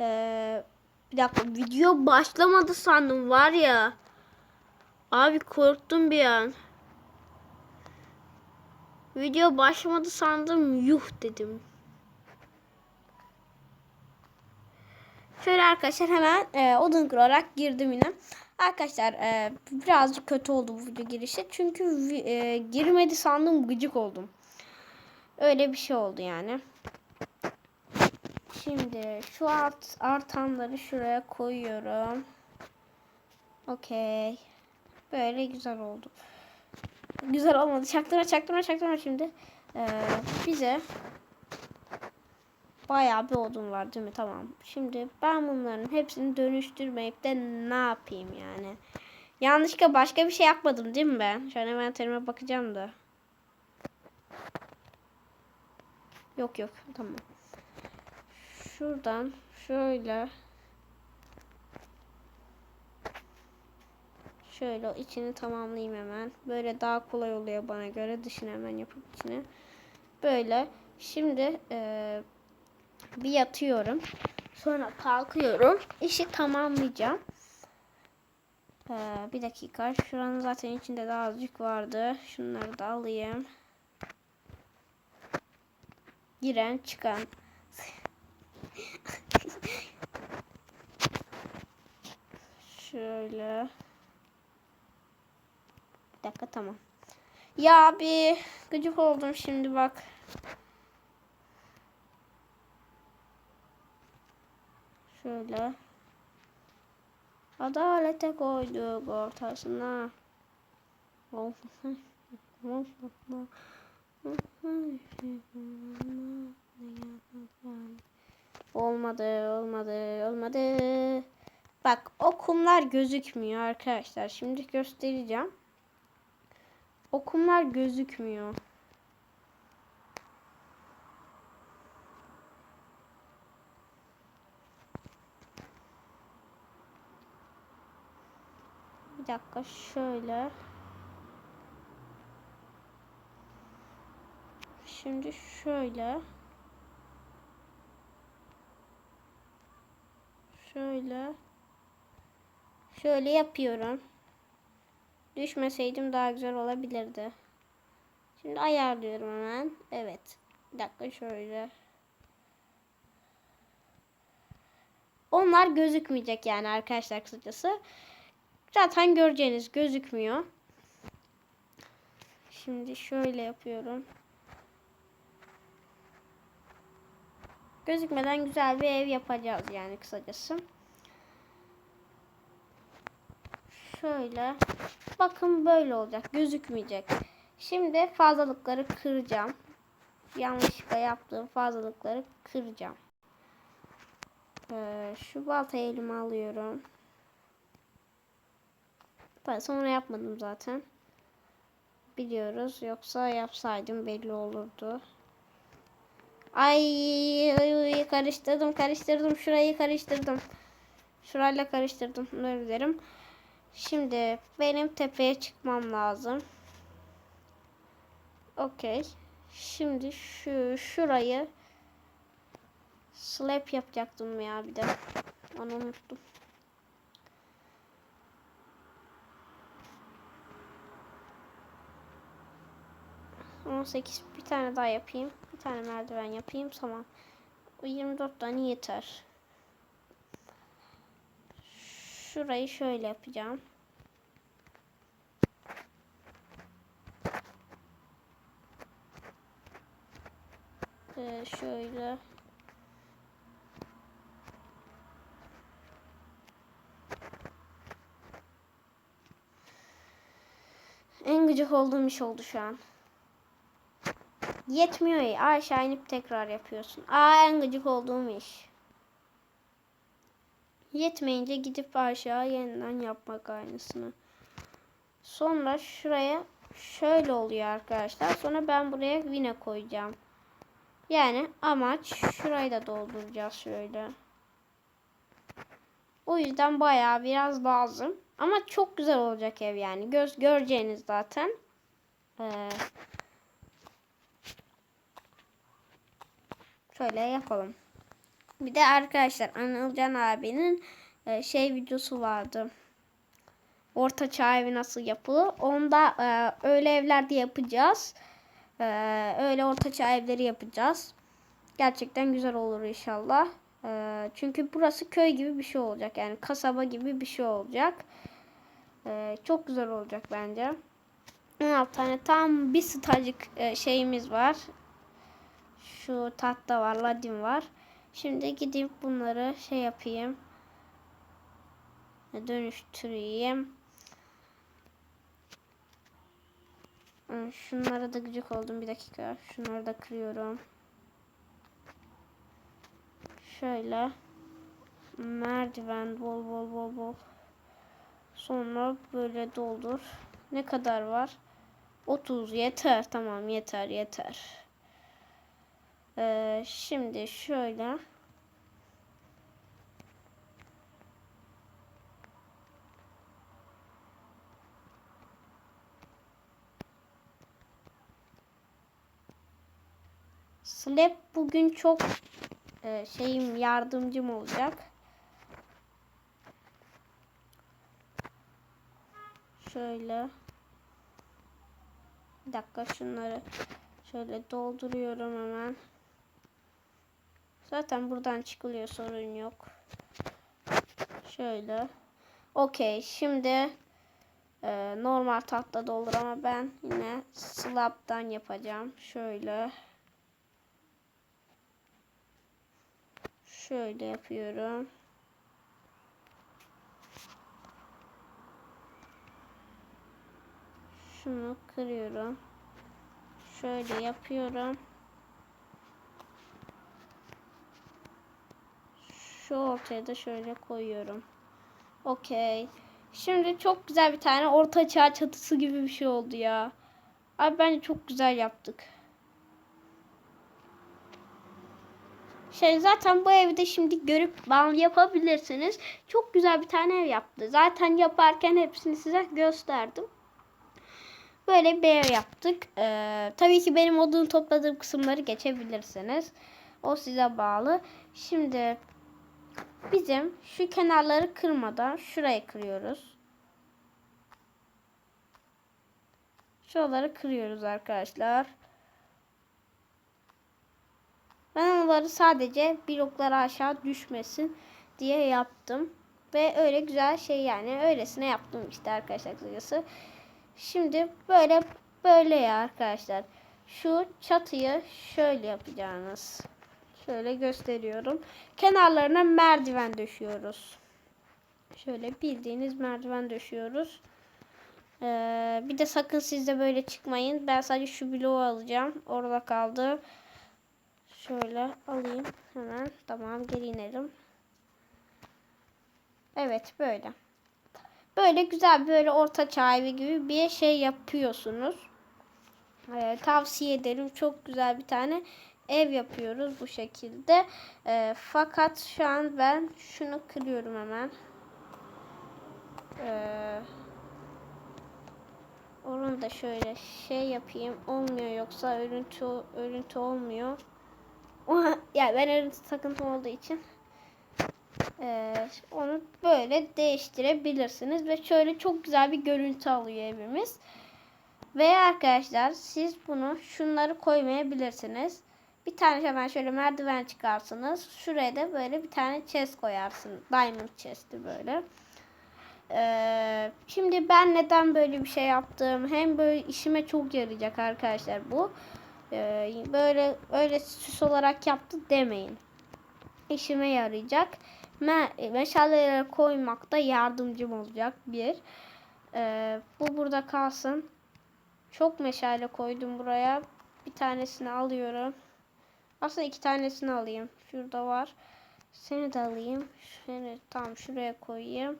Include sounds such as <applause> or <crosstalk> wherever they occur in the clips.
Ee, bir dakika video başlamadı sandım var ya. Abi korktum bir an. Video başlamadı sandım yuh dedim. Şöyle arkadaşlar hemen e, odun kırarak girdim yine. Arkadaşlar e, birazcık kötü oldu bu video girişi. Çünkü e, girmedi sandım gıcık oldum. Öyle bir şey oldu yani. Şimdi şu art, artanları şuraya koyuyorum. Okey. Böyle güzel oldu. Güzel olmadı. Çaktırma çaktırma çaktırma şimdi. Ee, bize bayağı bir odun var değil mi? Tamam. Şimdi ben bunların hepsini dönüştürmeyip de ne yapayım yani? Yanlışlıkla başka bir şey yapmadım değil mi ben? Şu an envanterime bakacağım da. Yok yok tamam. Şuradan şöyle Şöyle içini tamamlayayım hemen. Böyle daha kolay oluyor bana göre. Dışını hemen yapıp içine. Böyle. Şimdi eee, bir yatıyorum. Sonra kalkıyorum. İşi tamamlayacağım. Eee, bir dakika. Şuranın zaten içinde daha azıcık vardı. Şunları da alayım. Giren çıkan. Şöyle. Bir dakika tamam. Ya abi gıcık oldum şimdi bak. Şöyle. Adalete koyduk ortasına. <laughs> Olmadı, olmadı, olmadı. Bak o kumlar gözükmüyor arkadaşlar. Şimdi göstereceğim. O kumlar gözükmüyor. Bir dakika şöyle. Şimdi şöyle. Şöyle. Şöyle yapıyorum. Düşmeseydim daha güzel olabilirdi. Şimdi ayarlıyorum hemen. Evet. Bir dakika şöyle. Onlar gözükmeyecek yani arkadaşlar kısacası. Zaten göreceğiniz gözükmüyor. Şimdi şöyle yapıyorum. Gözükmeden güzel bir ev yapacağız yani kısacası. Şöyle. Bakın böyle olacak. Gözükmeyecek. Şimdi fazlalıkları kıracağım. Yanlışlıkla yaptığım fazlalıkları kıracağım. Ee, şu baltayı elime alıyorum. Ben sonra yapmadım zaten. Biliyoruz. Yoksa yapsaydım belli olurdu. Ay, karıştırdım karıştırdım. Şurayı karıştırdım. Şurayla karıştırdım. Özür dilerim. Şimdi benim tepeye çıkmam lazım. Okey. Şimdi şu şurayı slap yapacaktım ya bir de. Onu unuttum. On sekiz bir tane daha yapayım. Bir tane merdiven yapayım. Tamam. O 24 tane yeter. Şurayı şöyle yapacağım. Ee, şöyle. En gıcık olduğum iş oldu şu an. Yetmiyor ya. Aşağı inip tekrar yapıyorsun. Aa en gıcık olduğum iş. Yetmeyince gidip aşağı yeniden yapmak aynısını. Sonra şuraya şöyle oluyor arkadaşlar. Sonra ben buraya yine koyacağım. Yani amaç şurayı da dolduracağız şöyle. O yüzden bayağı biraz lazım. Ama çok güzel olacak ev yani. Göz göreceğiniz zaten. Ee, şöyle yapalım. Bir de arkadaşlar Anılcan abinin e, şey videosu vardı. Orta çağ evi nasıl yapılır? Onda e, öyle evlerde yapacağız. E, öyle orta çağ evleri yapacağız. Gerçekten güzel olur inşallah. Çünkü burası köy gibi bir şey olacak. Yani kasaba gibi bir şey olacak. Çok güzel olacak bence. 16 tane tam bir stacık şeyimiz var. Şu tahta var, ladin var. Şimdi gidip bunları şey yapayım. Dönüştüreyim. Hı, Şunlara da gıcık oldum bir dakika. Şunları da kırıyorum. Şöyle. Merdiven bol bol bol bol. Sonra böyle doldur. Ne kadar var? 30 yeter. Tamam yeter yeter. Ee, şimdi şöyle. Slap bugün çok e, şeyim yardımcım olacak. Şöyle. Bir dakika şunları şöyle dolduruyorum hemen. Zaten buradan çıkılıyor sorun yok. Şöyle. Okey şimdi e, normal tahta doldur ama ben yine slab'dan yapacağım. Şöyle. Şöyle yapıyorum. Şunu kırıyorum. Şöyle yapıyorum. Şu ortaya da şöyle koyuyorum. Okey. Şimdi çok güzel bir tane orta çağ çatısı gibi bir şey oldu ya. Abi bence çok güzel yaptık. Şey zaten bu evde şimdi görüp bana yapabilirsiniz. Çok güzel bir tane ev yaptı. Zaten yaparken hepsini size gösterdim. Böyle bir ev yaptık. Ee, tabii ki benim odun topladığım kısımları geçebilirsiniz. O size bağlı. Şimdi bizim şu kenarları kırmadan şurayı kırıyoruz. Şuraları kırıyoruz arkadaşlar. Ben onları sadece bloklara aşağı düşmesin diye yaptım. Ve öyle güzel şey yani öylesine yaptım işte arkadaşlar kısacası. Şimdi böyle böyle ya arkadaşlar. Şu çatıyı şöyle yapacağınız. Şöyle gösteriyorum. Kenarlarına merdiven döşüyoruz. Şöyle bildiğiniz merdiven döşüyoruz. Ee, bir de sakın siz de böyle çıkmayın. Ben sadece şu bloğu alacağım. Orada kaldı. Şöyle alayım hemen. Tamam geri inelim. Evet böyle. Böyle güzel böyle orta çağ evi gibi bir şey yapıyorsunuz. Ee, tavsiye ederim. Çok güzel bir tane ev yapıyoruz bu şekilde. Ee, fakat şu an ben şunu kırıyorum hemen. Ee, onu da şöyle şey yapayım. Olmuyor yoksa örüntü örüntü olmuyor. <laughs> ya ben örüntü takıntım olduğu için ee, onu böyle değiştirebilirsiniz ve şöyle çok güzel bir görüntü alıyor evimiz. Ve arkadaşlar siz bunu şunları koymayabilirsiniz. Bir tane hemen şöyle merdiven çıkarsınız. Şuraya da böyle bir tane chest koyarsın. Diamond chest'i böyle. Ee, şimdi ben neden böyle bir şey yaptım? Hem böyle işime çok yarayacak arkadaşlar bu. Ee, böyle öyle süs olarak yaptı demeyin. İşime yarayacak. Me meşaleleri koymakta yardımcım olacak bir. Ee, bu burada kalsın. Çok meşale koydum buraya. Bir tanesini alıyorum. Aslında iki tanesini alayım. Şurada var. Seni de alayım. Seni tam şuraya koyayım.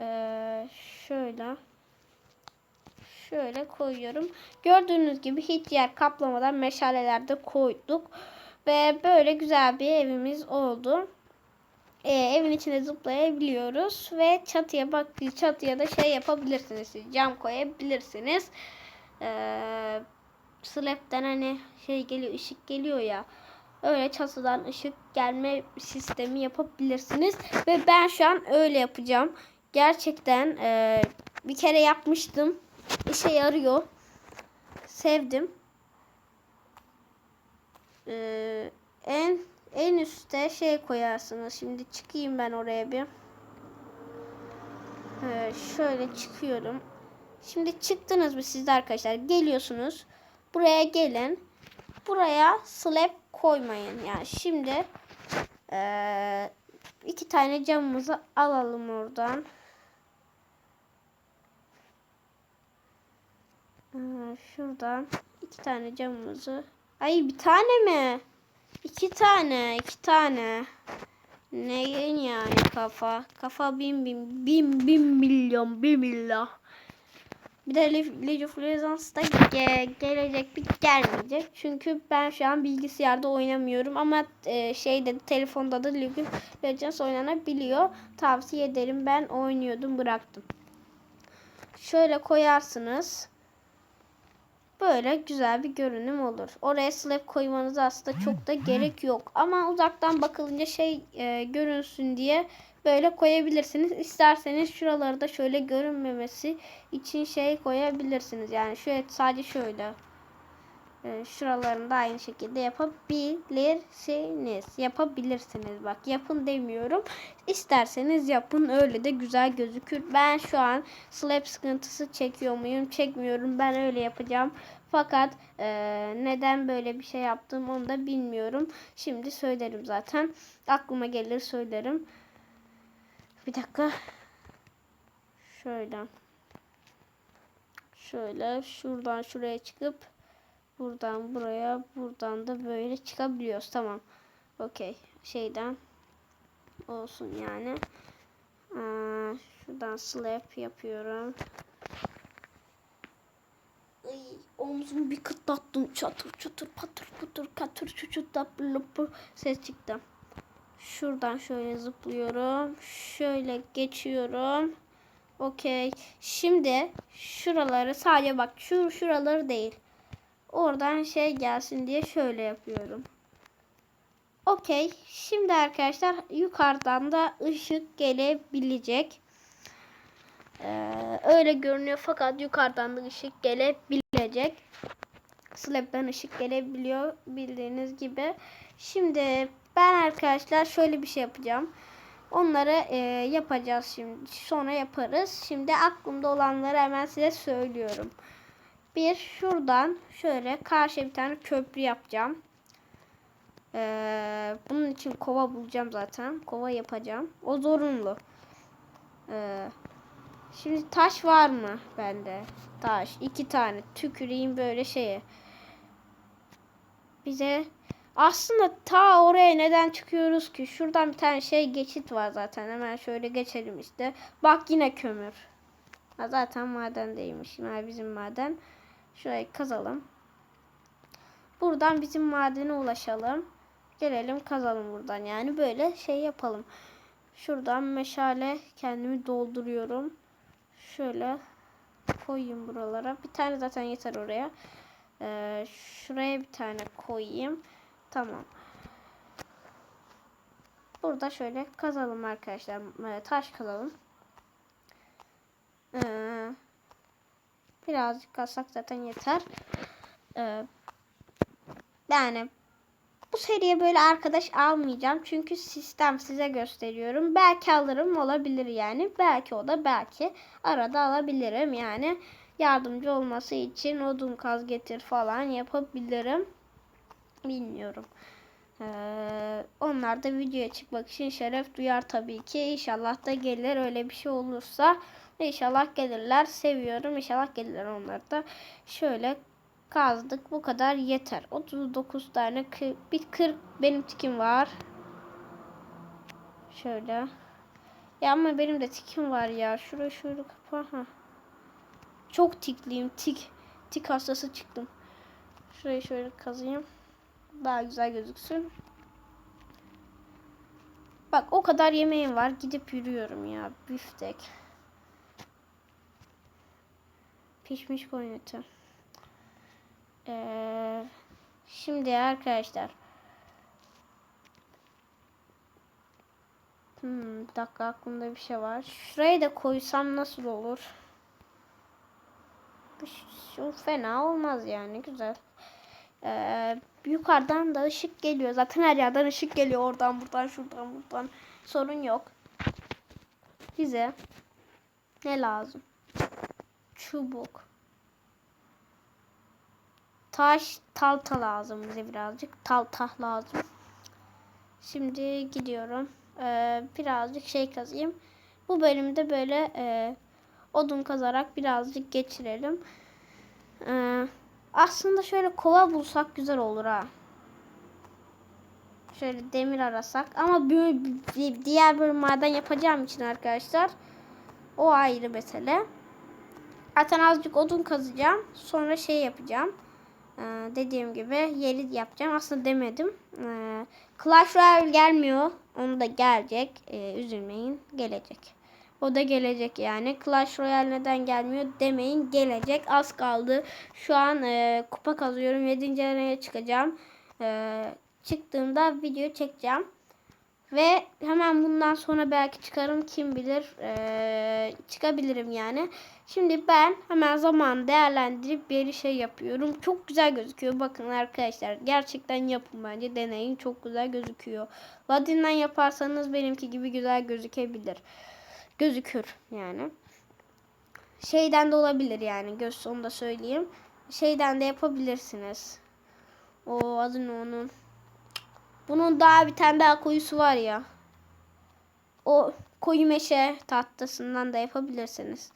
Ee, şöyle. Şöyle koyuyorum. Gördüğünüz gibi hiç yer kaplamadan meşaleler de koyduk. Ve böyle güzel bir evimiz oldu. Ee, evin içine zıplayabiliyoruz. Ve çatıya bak çatıya da şey yapabilirsiniz. Cam koyabilirsiniz. Ee, slap'ten hani şey geliyor ışık geliyor ya. öyle çatıdan ışık gelme sistemi yapabilirsiniz. Ve ben şu an öyle yapacağım. Gerçekten e, bir kere yapmıştım. İşe yarıyor. Sevdim. E, en en üste şey koyarsınız. Şimdi çıkayım ben oraya bir. Ee, şöyle çıkıyorum. Şimdi çıktınız mı siz de arkadaşlar? Geliyorsunuz. Buraya gelin. Buraya slab koymayın. Yani şimdi ee, iki tane camımızı alalım oradan. Ee, şuradan iki tane camımızı. Ay bir tane mi? İki tane, iki tane. Neyin yani kafa? Kafa bin bin bin bin milyon bir milyon. Bir de Le- League of Legends'da ge- gelecek bir gelmeyecek. Çünkü ben şu an bilgisayarda oynamıyorum ama e, şeyde telefonda da League of Legends oynanabiliyor. Tavsiye ederim. Ben oynuyordum bıraktım. Şöyle koyarsınız. Böyle güzel bir görünüm olur. Oraya slab koymanız aslında çok da gerek yok. Ama uzaktan bakılınca şey e, görünsün diye böyle koyabilirsiniz. İsterseniz şuraları da şöyle görünmemesi için şey koyabilirsiniz. Yani şöyle sadece şöyle. E, şuralarını da aynı şekilde yapabilirsiniz. Yapabilirsiniz. Bak yapın demiyorum. İsterseniz yapın. Öyle de güzel gözükür. Ben şu an slab sıkıntısı çekiyor muyum? Çekmiyorum. Ben öyle yapacağım. Fakat e, neden böyle bir şey yaptım onu da bilmiyorum. Şimdi söylerim zaten. Aklıma gelir söylerim. Bir dakika. Şöyle. Şöyle şuradan şuraya çıkıp buradan buraya buradan da böyle çıkabiliyoruz. Tamam. Okey. Şeyden olsun yani. Aa, şuradan slap yapıyorum. Ay, omzumu bir kıtlattım. Çatır çatır patır putur katır çuçur tapır ses çıktı. Şuradan şöyle zıplıyorum. Şöyle geçiyorum. Okey. Şimdi şuraları sadece bak şu şuraları değil. Oradan şey gelsin diye şöyle yapıyorum. Okey. Şimdi arkadaşlar yukarıdan da ışık gelebilecek. Ee, öyle görünüyor fakat yukarıdan da ışık gelebilecek. Slab'dan ışık gelebiliyor bildiğiniz gibi. Şimdi ben arkadaşlar şöyle bir şey yapacağım. Onları e, yapacağız şimdi. Sonra yaparız. Şimdi aklımda olanları hemen size söylüyorum. Bir şuradan şöyle karşıya bir tane köprü yapacağım. Ee, bunun için kova bulacağım zaten. Kova yapacağım. O zorunlu. Ee, şimdi taş var mı bende? Taş. iki tane. Tüküreyim böyle şeye. Bize aslında ta oraya neden çıkıyoruz ki? Şuradan bir tane şey geçit var zaten. Hemen şöyle geçelim işte. Bak yine kömür. Ha, zaten madendeymiş. Yani bizim maden. Şurayı kazalım. Buradan bizim madene ulaşalım. Gelelim kazalım buradan. Yani böyle şey yapalım. Şuradan meşale kendimi dolduruyorum. Şöyle koyayım buralara. Bir tane zaten yeter oraya. Ee, şuraya bir tane koyayım. Tamam. Burada şöyle kazalım arkadaşlar. Ee, taş kazalım. Ee, birazcık kazsak zaten yeter. Ee, yani bu seriye böyle arkadaş almayacağım. Çünkü sistem size gösteriyorum. Belki alırım olabilir yani. Belki o da belki. Arada alabilirim yani. Yardımcı olması için odun kaz getir falan yapabilirim. Bilmiyorum. Ee, onlar da videoya çıkmak için şeref duyar tabii ki. İnşallah da gelir öyle bir şey olursa. İnşallah gelirler. Seviyorum. İnşallah gelirler onlar da. Şöyle kazdık. Bu kadar yeter. 39 tane bir 40 benim tikim var. Şöyle. Ya ama benim de tikim var ya. Şurayı şöyle kapa. Ha. Çok tikliyim. Tik. Tik hastası çıktım. Şurayı şöyle kazıyım. Daha güzel gözüksün. Bak o kadar yemeğim var. Gidip yürüyorum ya. Büftek. Pişmiş koyun eti. Ee, şimdi arkadaşlar. Hmm, bir dakika aklımda bir şey var. Şurayı da koysam nasıl olur? Şu fena olmaz yani. Güzel. Ee, yukarıdan da ışık geliyor. Zaten her yerden ışık geliyor. Oradan buradan şuradan buradan. Sorun yok. Bize ne lazım? Çubuk. Taş talta lazım bize birazcık. Talta lazım. Şimdi gidiyorum. Ee, birazcık şey kazayım. Bu bölümde böyle e, odun kazarak birazcık geçirelim. Ee, aslında şöyle kova bulsak güzel olur ha. Şöyle demir arasak. Ama diğer bölüm maden yapacağım için arkadaşlar. O ayrı mesele. Zaten azıcık odun kazacağım. Sonra şey yapacağım. Ee, dediğim gibi yeri yapacağım. Aslında demedim. Ee, Clash Royale gelmiyor. Onu da gelecek. Ee, üzülmeyin. Gelecek. O da gelecek yani. Clash Royale neden gelmiyor demeyin. Gelecek. Az kaldı. Şu an e, kupa kazıyorum. 7. araya çıkacağım. Ee, çıktığımda video çekeceğim. Ve hemen bundan sonra belki çıkarım kim bilir. Ee, çıkabilirim yani. Şimdi ben hemen zaman değerlendirip bir şey yapıyorum. Çok güzel gözüküyor. Bakın arkadaşlar gerçekten yapın bence. Deneyin. Çok güzel gözüküyor. Ladin'den yaparsanız benimki gibi güzel gözükebilir. Gözükür yani. Şeyden de olabilir yani. Göz onu da söyleyeyim. Şeyden de yapabilirsiniz. O adı ne onun? Bunun daha bir tane daha koyusu var ya. O koyu meşe tahtasından da yapabilirsiniz.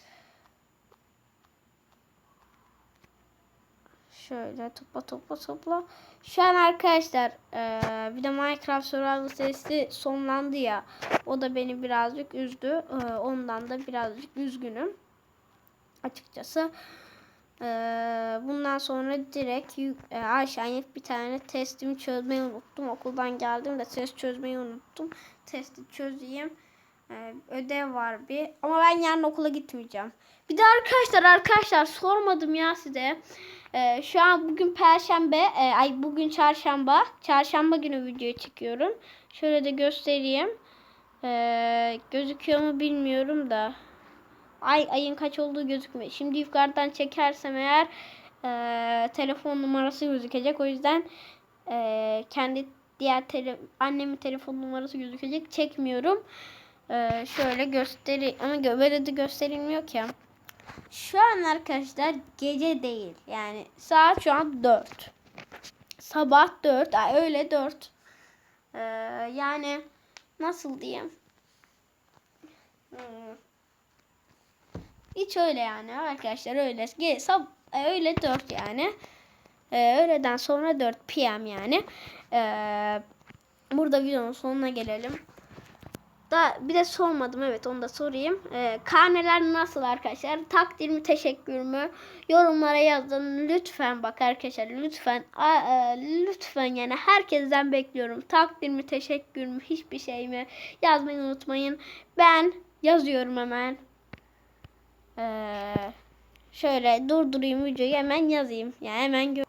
Şöyle topla topla topla. Şu an arkadaşlar eee, bir de Minecraft Survival serisi sonlandı ya. O da beni birazcık üzdü. Eee, ondan da birazcık üzgünüm. Açıkçası. Eee, bundan sonra direkt e, aşağı inip bir tane testimi çözmeyi unuttum. Okuldan geldim de test çözmeyi unuttum. Testi çözeyim. Ee, ödev var bir. Ama ben yarın okula gitmeyeceğim. Bir de arkadaşlar arkadaşlar sormadım ya size. Ee, şu an bugün perşembe. e, ay bugün çarşamba. Çarşamba günü video çekiyorum. Şöyle de göstereyim. Ee, gözüküyor mu bilmiyorum da. Ay ayın kaç olduğu gözükmüyor. Şimdi yukarıdan çekersem eğer e, telefon numarası gözükecek. O yüzden e, kendi diğer tele, annemin telefon numarası gözükecek. Çekmiyorum. Ee, şöyle gösteri ama böyle de gösterilmiyor ki. Şu an arkadaşlar gece değil. Yani saat şu an 4. Sabah 4. Ay öyle 4. Ee, yani nasıl diyeyim? Hmm. Hiç öyle yani arkadaşlar öyle. Ge- sab- e, öyle 4 yani. Ee, öğleden sonra 4 PM yani. Ee, burada videonun sonuna gelelim. Da bir de sormadım evet onu da sorayım. Ee, karneler nasıl arkadaşlar? Takdir mi teşekkür mü? Yorumlara yazın lütfen bak arkadaşlar lütfen a, e, lütfen yani herkesten bekliyorum. Takdir mi teşekkür mü hiçbir şey mi? Yazmayı unutmayın. Ben yazıyorum hemen. Ee, şöyle durdurayım videoyu hemen yazayım. Yani hemen gö-